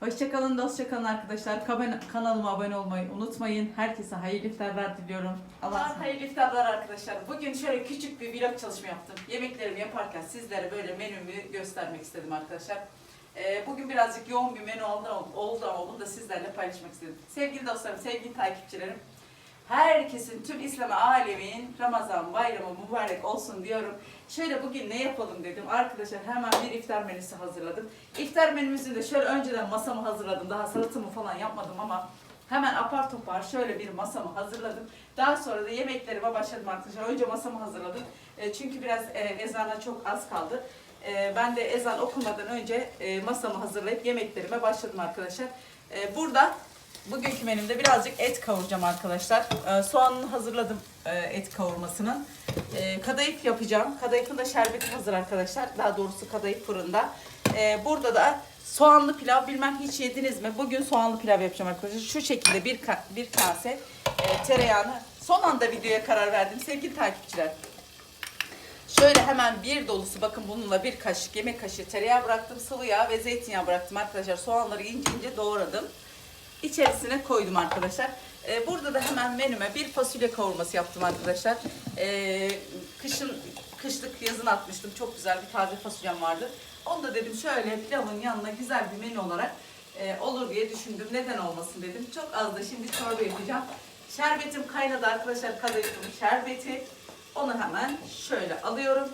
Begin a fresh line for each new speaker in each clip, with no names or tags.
Hoşçakalın, dostça kalın arkadaşlar. Kanalıma abone olmayı unutmayın. Herkese hayırlı iftarlar diliyorum. Allah hayırlı iftarlar arkadaşlar. Bugün şöyle küçük bir vlog çalışma yaptım. Yemeklerimi yaparken sizlere böyle menümü göstermek istedim arkadaşlar. Ee, bugün birazcık yoğun bir menü oldu, oldu ama bunu da sizlerle paylaşmak istedim. Sevgili dostlarım, sevgili takipçilerim. Herkesin, tüm İslam alemin Ramazan bayramı mübarek olsun diyorum. Şöyle bugün ne yapalım dedim. Arkadaşlar hemen bir iftar menüsü hazırladım. İftar menümüzü de şöyle önceden masamı hazırladım. Daha salatamı falan yapmadım ama hemen apar topar şöyle bir masamı hazırladım. Daha sonra da yemeklerime başladım arkadaşlar. Önce masamı hazırladım. E, çünkü biraz e, ezana çok az kaldı. E, ben de ezan okumadan önce masamı hazırlayıp yemeklerime başladım arkadaşlar. Burada Bugünkü menümde birazcık et kavuracağım arkadaşlar. Ee, soğanını hazırladım e, et kavurmasının. Ee, kadayıf yapacağım. Kadayıfın da şerbeti hazır arkadaşlar. Daha doğrusu kadayıf fırında. Ee, burada da soğanlı pilav bilmem hiç yediniz mi? Bugün soğanlı pilav yapacağım arkadaşlar. Şu şekilde bir, bir kase e, tereyağını son anda videoya karar verdim sevgili takipçiler. Şöyle hemen bir dolusu bakın bununla bir kaşık yemek kaşığı tereyağı bıraktım. Sıvı yağ ve zeytinyağı bıraktım arkadaşlar. Soğanları ince ince doğradım içerisine koydum arkadaşlar. Ee, burada da hemen menüme bir fasulye kavurması yaptım arkadaşlar. Ee, kışın kışlık yazın atmıştım. Çok güzel bir taze fasulyem vardı. Onu da dedim şöyle pilavın yanına güzel bir menü olarak e, olur diye düşündüm. Neden olmasın dedim. Çok az da şimdi çorba yapacağım. Şerbetim kaynadı arkadaşlar. Kadayıfın şerbeti. Onu hemen şöyle alıyorum.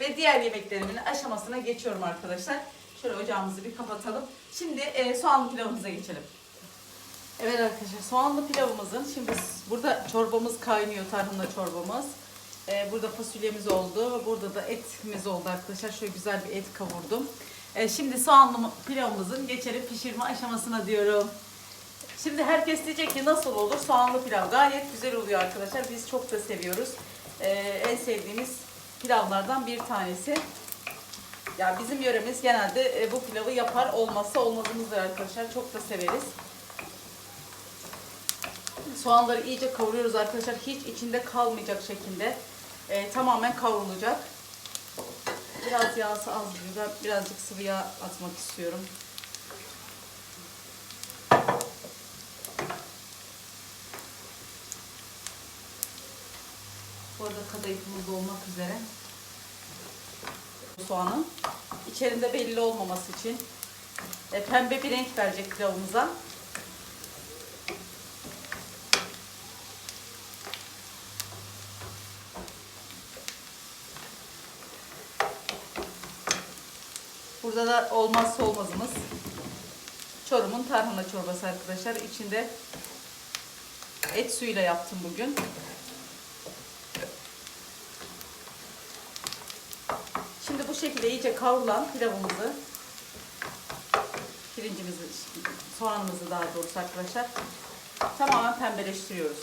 Ve diğer yemeklerimin aşamasına geçiyorum arkadaşlar. Şöyle ocağımızı bir kapatalım. Şimdi e, soğanlı pilavımıza geçelim. Evet arkadaşlar soğanlı pilavımızın şimdi burada çorbamız kaynıyor tarhana çorbamız. E, burada fasulyemiz oldu. Burada da etimiz oldu arkadaşlar. Şöyle güzel bir et kavurdum. E, şimdi soğanlı pilavımızın geçelim pişirme aşamasına diyorum. Şimdi herkes diyecek ki nasıl olur? Soğanlı pilav gayet güzel oluyor arkadaşlar. Biz çok da seviyoruz. E, en sevdiğimiz pilavlardan bir tanesi. Ya bizim yöremiz genelde e, bu pilavı yapar. Olmazsa olmazımızdır arkadaşlar. Çok da severiz. Soğanları iyice kavuruyoruz arkadaşlar. Hiç içinde kalmayacak şekilde. e, tamamen kavrulacak. Biraz yağsı az gibi. Birazcık sıvı yağ atmak istiyorum. Bu arada kadayıfımız da olmak üzere soğanın. İçerinde belli olmaması için e, pembe bir renk verecek pilavımıza. Burada da olmazsa olmazımız Çorum'un tarhana çorbası arkadaşlar. İçinde et suyuyla yaptım bugün. Şimdi bu şekilde iyice kavrulan pilavımızı, pirincimizi, soğanımızı daha doğrusu arkadaşlar tamamen pembeleştiriyoruz.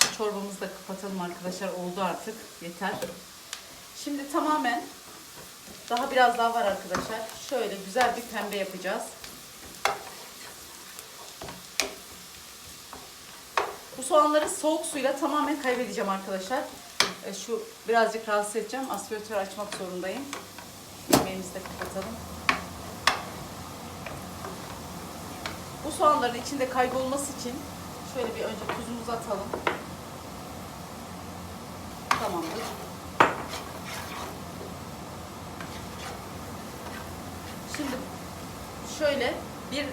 Şu çorbamızı da kapatalım arkadaşlar. Oldu artık. Yeter. Şimdi tamamen daha biraz daha var arkadaşlar. Şöyle güzel bir pembe yapacağız. Bu soğanları soğuk suyla tamamen kaybedeceğim arkadaşlar. E, şu birazcık rahatsız edeceğim. Aspiratör açmak zorundayım. Yemeğimizi de kapatalım. Bu soğanların içinde kaybolması için şöyle bir önce tuzumuzu atalım. Tamamdır. Şimdi şöyle bir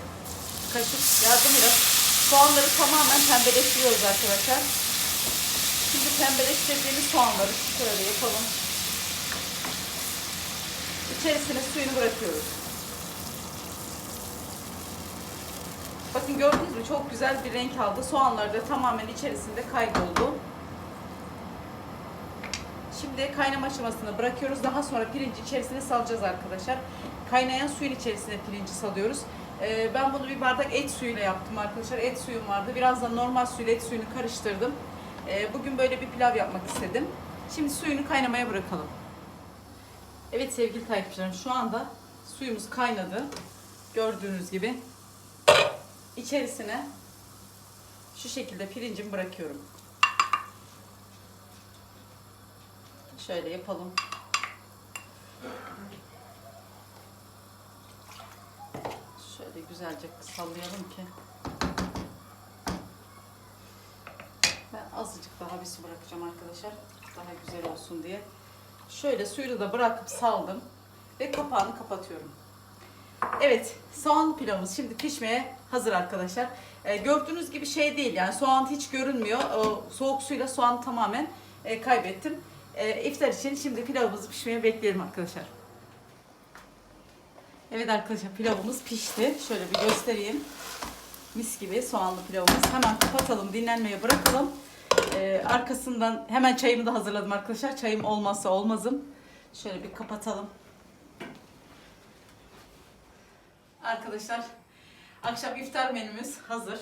kaşık yardımıyla soğanları tamamen pembeleştiriyoruz arkadaşlar. Şimdi pembeleştirdiğimiz soğanları şöyle yapalım. İçerisine suyunu bırakıyoruz. Bakın gördünüz mü çok güzel bir renk aldı. Soğanlar da tamamen içerisinde kayboldu. Şimdi kaynama aşamasına bırakıyoruz. Daha sonra pirinci içerisine salacağız arkadaşlar. Kaynayan suyun içerisine pirinci salıyoruz. Ee, ben bunu bir bardak et suyuyla yaptım arkadaşlar. Et suyum vardı. Biraz da normal suyla et suyunu karıştırdım. Ee, bugün böyle bir pilav yapmak istedim. Şimdi suyunu kaynamaya bırakalım. Evet sevgili takipçilerim şu anda suyumuz kaynadı. Gördüğünüz gibi. İçerisine şu şekilde pirincimi bırakıyorum. Şöyle yapalım. Şöyle güzelce sallayalım ki. Ben azıcık daha bir su bırakacağım arkadaşlar. Daha güzel olsun diye. Şöyle suyu da bırakıp saldım. Ve kapağını kapatıyorum. Evet, soğan pilavımız şimdi pişmeye hazır arkadaşlar. Ee, gördüğünüz gibi şey değil yani soğan hiç görünmüyor. O soğuk suyla soğanı tamamen e, kaybettim. E, iftar için şimdi pilavımızı pişmeye bekleyelim arkadaşlar. Evet arkadaşlar pilavımız pişti. Şöyle bir göstereyim. Mis gibi soğanlı pilavımız. Hemen kapatalım, dinlenmeye bırakalım. Ee, arkasından hemen çayımı da hazırladım arkadaşlar. Çayım olmazsa olmazım. Şöyle bir kapatalım. Arkadaşlar akşam iftar menümüz hazır.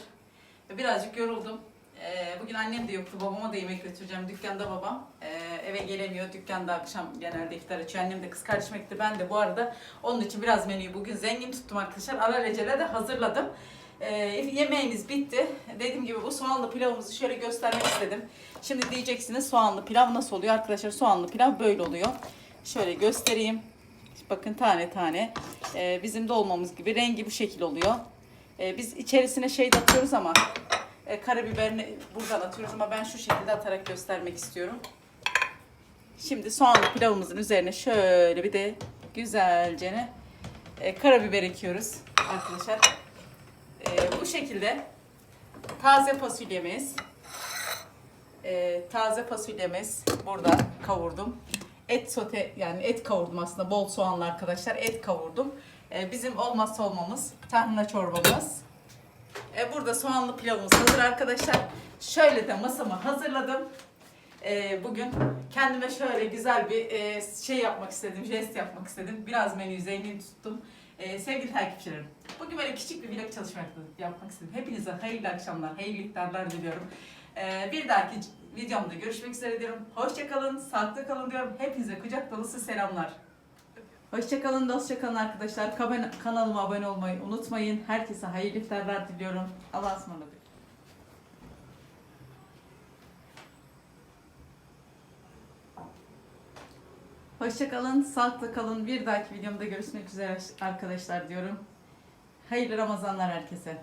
Birazcık yoruldum. Ee, bugün annem de yoktu. Babama da yemek götüreceğim. Dükkanda babam. Ee, eve gelemiyor. Dükkanda akşam genelde iftar açıyor. Annem de kız kardeşime gitti. Ben de bu arada onun için biraz menüyü bugün zengin tuttum arkadaşlar. Alelacele de hazırladım. Ee, yemeğimiz bitti. Dediğim gibi bu soğanlı pilavımızı şöyle göstermek istedim. Şimdi diyeceksiniz soğanlı pilav nasıl oluyor? Arkadaşlar soğanlı pilav böyle oluyor. Şöyle göstereyim. Bakın tane tane. Ee, bizim dolmamız gibi rengi bu şekil oluyor. Ee, biz içerisine şey atıyoruz ama e, karabiberini buradan atıyoruz ama ben şu şekilde atarak göstermek istiyorum. Şimdi soğanlı pilavımızın üzerine şöyle bir de güzelce e, karabiber ekiyoruz arkadaşlar. E, bu şekilde taze fasulyemiz e, taze fasulyemiz burada kavurdum. Et sote yani et kavurdum aslında bol soğanlı arkadaşlar et kavurdum. E, bizim olmazsa olmamız tahna çorbamız. E, burada soğanlı pilavımız hazır arkadaşlar. Şöyle de masamı hazırladım. E, bugün kendime şöyle güzel bir e, şey yapmak istedim, jest yapmak istedim. Biraz menüyü zengin tuttum. E, sevgili takipçilerim, bugün böyle küçük bir vlog çalışma yapmak istedim. Hepinize hayırlı akşamlar, hayırlı iftarlar diliyorum. E, bir dahaki videomda görüşmek üzere diyorum. Hoşçakalın, sağlıklı kalın diyorum. Hepinize kucak dolusu selamlar. Hoşçakalın, dostça kalın arkadaşlar. Kanalıma abone olmayı unutmayın. Herkese hayırlı iftarlar diliyorum. Allah'a ısmarladık. Hoşçakalın, sağlıklı kalın. Bir dahaki videomda görüşmek üzere arkadaşlar diyorum. Hayırlı Ramazanlar herkese.